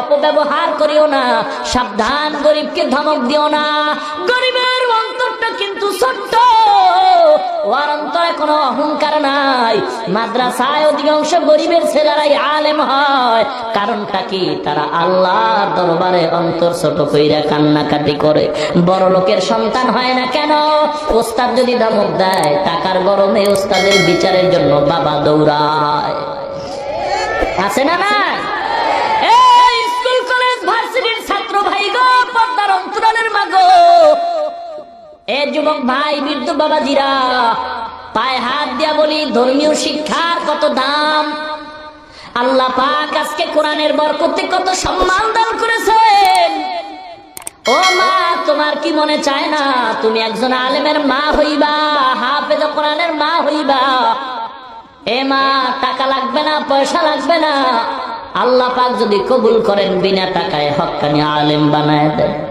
অপব্যবহার করিও না, সাবধান গরিবকে ধমক দিও না। গরিবের অন্তরটা কিন্তু ছোট্ট করে। বড় লোকের সন্তান হয় না কেন? ওস্তাদ যদি ধমক দেয়, টাকার গরমে ওস্তাদের বিচারের জন্য বাবা দৌড়ায়। আছে না না এ যুবক ভাই, বৃদ্ধ বাবাজিরা, পায়ে হাত দিয়া বলি, ধর্মীয় শিক্ষার কত দাম? আল্লাহ পাক আজকে কোরআনের বরকতে কত সম্মান দান করেছেন। ও মা, তোমার কি মনে চায় না? তুমি একজন আলেমের মা হইবা, হাফেজ কোরআনের মা হইবা। এ মা, টাকা লাগবে না, পয়সা লাগবে না। আল্লাহ পাক যদি কবুল করেন, বিনা টাকায় হক্কানি আলেম বানায় দেন।